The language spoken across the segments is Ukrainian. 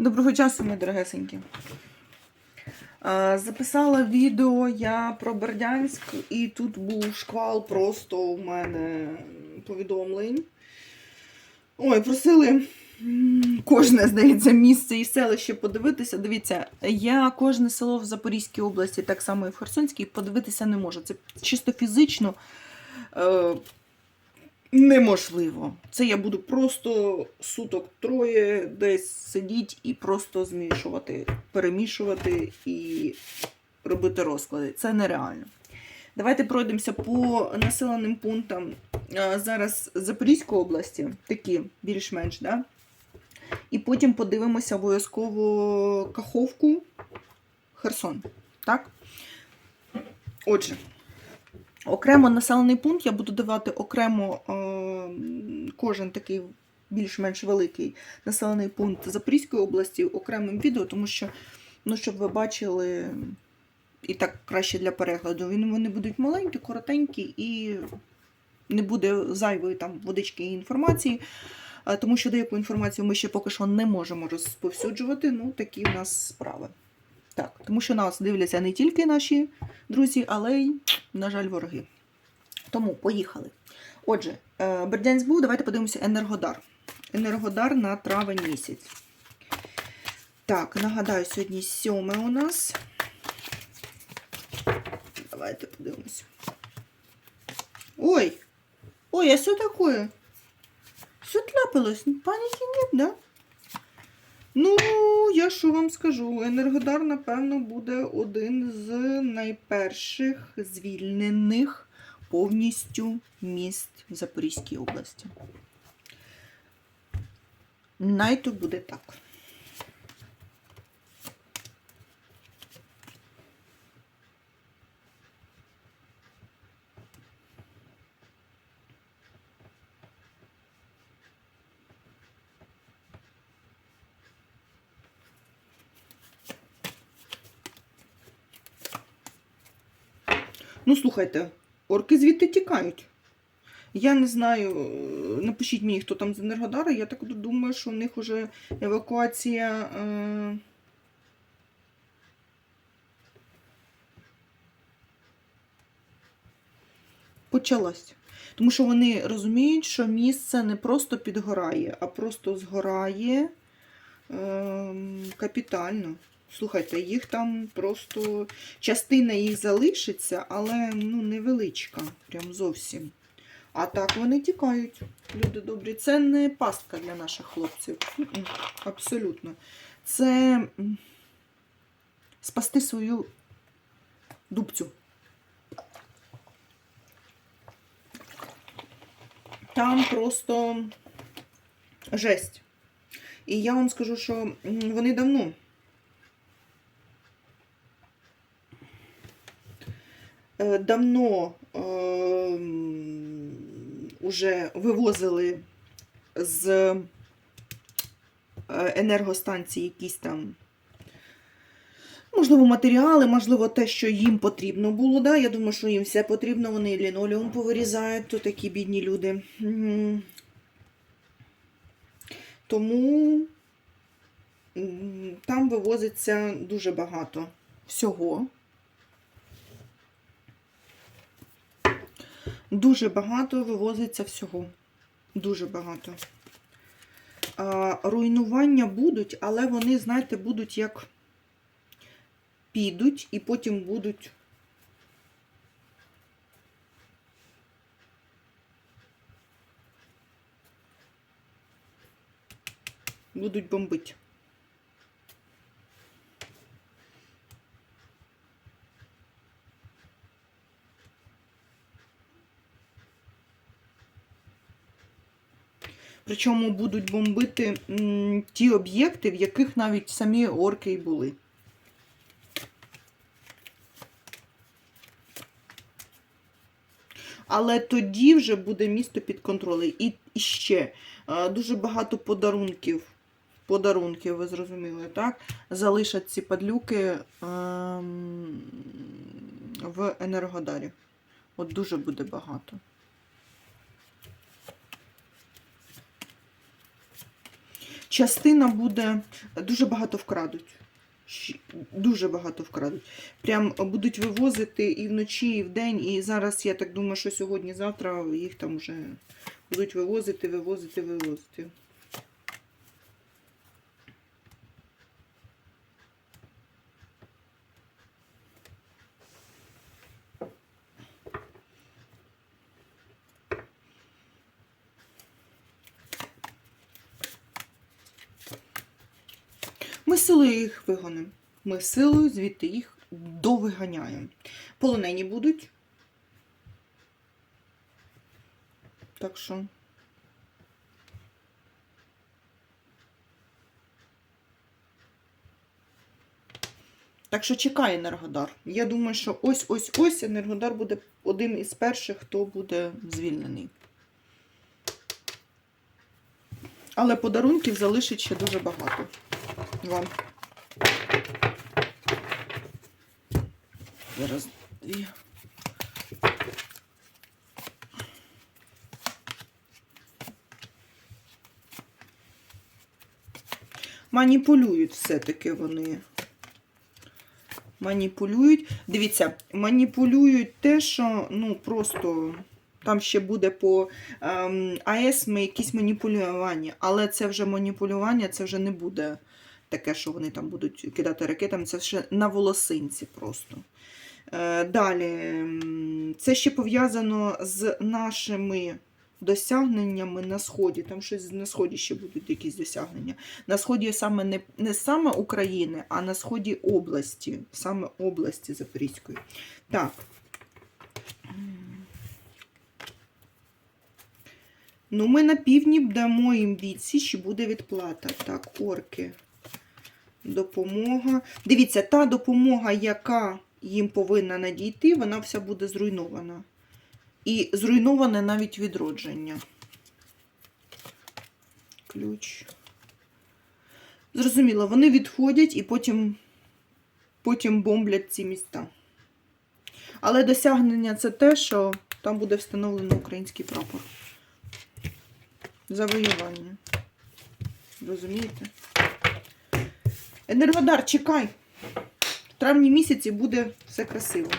Доброго часу, мої дорогесенькі. Е, Записала відео я про Бердянськ, і тут був шквал просто у мене повідомлень. Ой, просили кожне, здається, місце і селище подивитися. Дивіться, я кожне село в Запорізькій області, так само і в Херсонській, подивитися не можу. Це чисто фізично. Неможливо. Це я буду просто суток троє десь сидіти і просто змішувати, перемішувати і робити розклади. Це нереально. Давайте пройдемося по населеним пунктам зараз Запорізької області, такі більш-менш, да? І потім подивимося обов'язково Каховку, Херсон. Так? Отже. Окремо населений пункт я буду давати окремо е, кожен такий більш-менш великий населений пункт Запорізької області окремим відео, тому що, ну, щоб ви бачили, і так краще для перегляду. Вони будуть маленькі, коротенькі і не буде зайвої там водички і інформації. е, Тому що деяку інформацію ми ще поки що не можемо розповсюджувати. Ну, такі в нас справи. Так, тому що нас дивляться не тільки наші друзі, але й, на жаль, вороги. Тому поїхали. Отже, е, Бердянськ був, давайте подивимося Енергодар. Енергодар на травень місяць. Так, нагадаю, сьогодні сьоме у нас. Давайте подивимося. Ой! Ой, а що таке? Що трапилось? Паніки нет, да? Ну, я що вам скажу? Енергодар, напевно, буде один з найперших звільнених повністю міст в Запорізькій області. Най то буде так. Ну, слухайте, орки звідти тікають. Я не знаю, е, напишіть мені, хто там з Енергодара. Я так думаю, що в них вже евакуація. Е... Почалась. Тому що вони розуміють, що місце не просто підгорає, а просто згорає е... капітально. Слухайте, їх там просто частина їх залишиться, але ну, невеличка, прям зовсім. А так вони тікають, люди добрі. Це не пастка для наших хлопців. Абсолютно. Це спасти свою дубцю. Там просто жесть. І я вам скажу, що вони давно. Давно е, м, уже вивозили з е, енергостанції якісь там, можливо, матеріали, можливо, те, що їм потрібно було. Да? Я думаю, що їм все потрібно, вони лінолеум повирізають, то такі бідні люди. Тому там вивозиться дуже багато всього. Дуже багато вивозиться всього. Дуже багато. А, руйнування будуть, але вони, знаєте, будуть як підуть і потім будуть. Будуть бомбити. Причому будуть бомбити ті об'єкти, в яких навіть самі орки й були. Але тоді вже буде місто під контролем. І, ще е, дуже багато подарунків. Подарунків, ви зрозуміли, так? Залишать ці падлюки ем, в Енергодарі. От дуже буде багато. Частина буде дуже багато вкрадуть. Дуже багато вкрадуть. Прям будуть вивозити і вночі, і вдень. І зараз я так думаю, що сьогодні-завтра їх там вже будуть вивозити, вивозити, вивозити. Ми силою їх вигонимо. Ми силою звідти їх довиганяємо. Полонені будуть. Так що. Так що чекай Енергодар. Я думаю, що ось-ось-ось Енергодар буде один із перших, хто буде звільнений. Але подарунків залишить ще дуже багато вам. Зараз дві. Маніпулюють все-таки вони. Маніпулюють. Дивіться, маніпулюють те, що ну просто там ще буде по ем, АЕС ми якісь маніпулювання, але це вже маніпулювання, це вже не буде таке, що вони там будуть кидати ракетами, це ще на волосинці просто. Е, далі, це ще пов'язано з нашими досягненнями на Сході. Там щось на Сході ще будуть якісь досягнення. На Сході саме не, не саме України, а на Сході області, саме області Запорізької. Так. Ну, ми на півдні дамо їм відсіч буде відплата. Так, орки. Допомога. Дивіться, та допомога, яка їм повинна надійти, вона вся буде зруйнована. І зруйноване навіть відродження. Ключ. Зрозуміло, вони відходять і потім, потім бомблять ці міста. Але досягнення це те, що там буде встановлено український прапор. Завоювання. Розумієте? Енергодар, чекай. В травні місяці буде все красиво.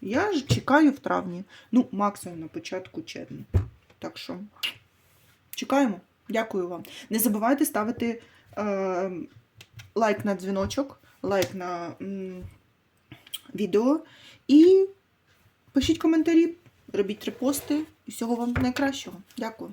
Я ж чекаю в травні. Ну, максимум на початку червня. Так що чекаємо. Дякую вам. Не забувайте ставити е, лайк на дзвіночок, лайк на м, відео і пишіть коментарі, робіть репости. І всього вам найкращого. Дякую.